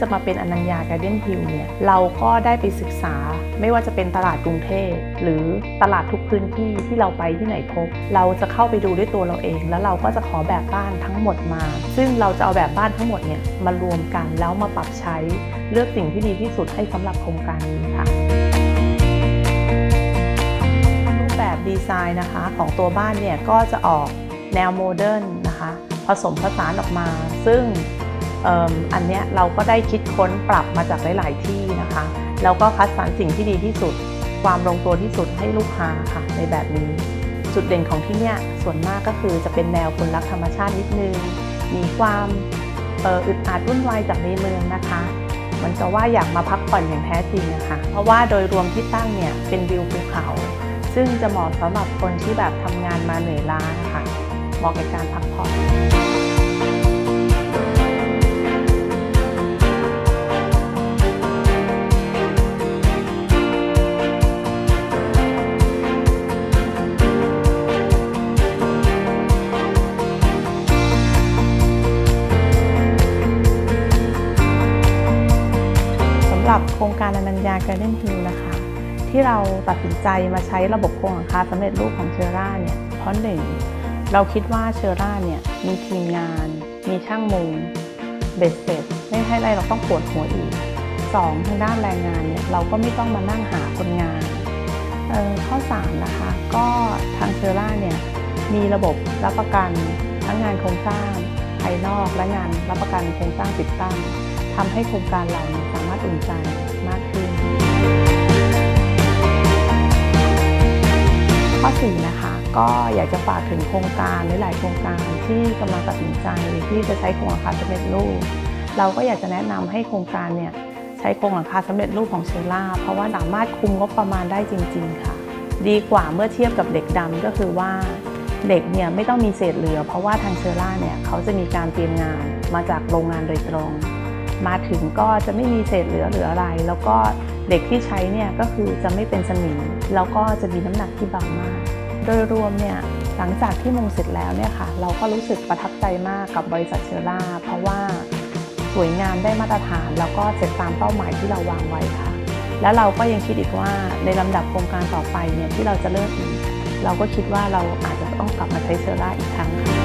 จะมาเป็นอนัญญาการ์เด้นฮิลเนี่ยเราก็ได้ไปศึกษา ไม่ว่าจะเป็นตลาดกรุงเทพหรือตลาดทุกพื้นที่ที่เราไปที่ไหนพบ เราจะเข้าไปดูด้วยตัวเราเอง แล้วเราก็จะขอแบบบ้านทั้งหมดมา ซึ่งเราจะเอาแบบบ้านทั้งหมดเนี่ยมารวมกันแล้วมาปรับใช้เลือกสิ่งที่ดีที่สุดให้สำหรับโครงการนี้ค่ะรูปแบบดีไซน์นะคะของตัวบ้านเนี่ยก็จะออกแนวโมเดิร์นนะคะ ผสมผสานออกมา ซึ่ง อันเนี้ยเราก็ได้คิดค้นปรับมาจากหลาย ๆ ที่นะคะ แล้วก็คัดสรรสิ่งที่ดีที่สุด ความลงตัวที่สุดให้ลูกค้าค่ะในแบบนี้ จุดเด่นของที่เนี่ยส่วนมากก็คือจะเป็นแนวคนรักธรรมชาตินิดนึง มีความอ่ออึดอัดวุ่นวายจากในเมืองนะคะเหมือนกับว่าอยากมาพักผ่อนอย่างแท้จริงนะคะ เพราะว่าโดยรวมที่ตั้งเนี่ยเป็นวิวภูเขา ซึ่งจะเหมาะสำหรับคนที่แบบทำงานมาเหนื่อยล้านะคะเหมาะกับการพักผ่อน หรับโครงการอนัญญาการ์เด้นฮิลนะคะ ที่เราตัดสินใจมาใช้ระบบโครงหลังคาสำเร็จรูปของเชอร่าเนี่ยเพราะหนึ่งเราคิดว่าเชอร่าเนี่ยมีทีมงาน มีช่างมุงเบ็ดเสร็จ ไม่ให้ไรเราต้องปวดหัวอีกสองทางด้านแรงงานเนี่ยเราก็ไม่ต้องมานั่งหาคนงานเอ่อข้อ3นะคะก็ทางเชอร่าเนี่ยมีระบบรับประกันทั้งงานโครงสร้างภายนอกและงานรับประกันโครงสร้างติดตั้ง ทำให้โครงการเรานี่ยสามารถอุ่นใจมากขึ้น ข้อ4นะคะ ก็อยากจะฝากถึงโครงการหลายๆโครงการที่กำลังตัดสินใจที่จะใช้โครงหลังคารสำเร็จรูป เราก็อยากจะแนะนำให้โครงการเนี่ยใช้โครงหลังคาสำเร็จรูปของเชล่าเพราะว่าสามารถคุมงบประมาณได้จริง ๆ ค่ะ ดีกว่าเมื่อเทียบกับเหล็กดำก็คือว่าเหล็กเนี่ยไม่ต้องมีเศษเหลือ เพราะว่าทางเชล่าเนี่ยเขาจะมีการเตรียมงานมาจากโรงงานโดยตรง มาถึงก็จะไม่มีเศษเหลือหรืออะไร แล้วก็เหล็กที่ใช้เนี่ยก็คือจะไม่เป็นสนิมแล้วก็จะมีน้ำหนักที่เบามาก โดยรวมเนี่ยหลังจากที่มงเสร็จแล้วเนี่ยค่ะ เราก็รู้สึกประทับใจมากกับบริษัทเชอร่า เพราะว่าสวยงามได้มาตรฐาน แล้วก็เสร็จตามเป้าหมายที่เราวางไว้ค่ะ แล้วเราก็ยังคิดอีกว่าในลำดับโครงการต่อไปเนี่ยที่เราจะเริ่มอีกเราก็คิดว่าเราอาจจะต้องกลับมาใช้เชอร่าอีกครั้งค่ะ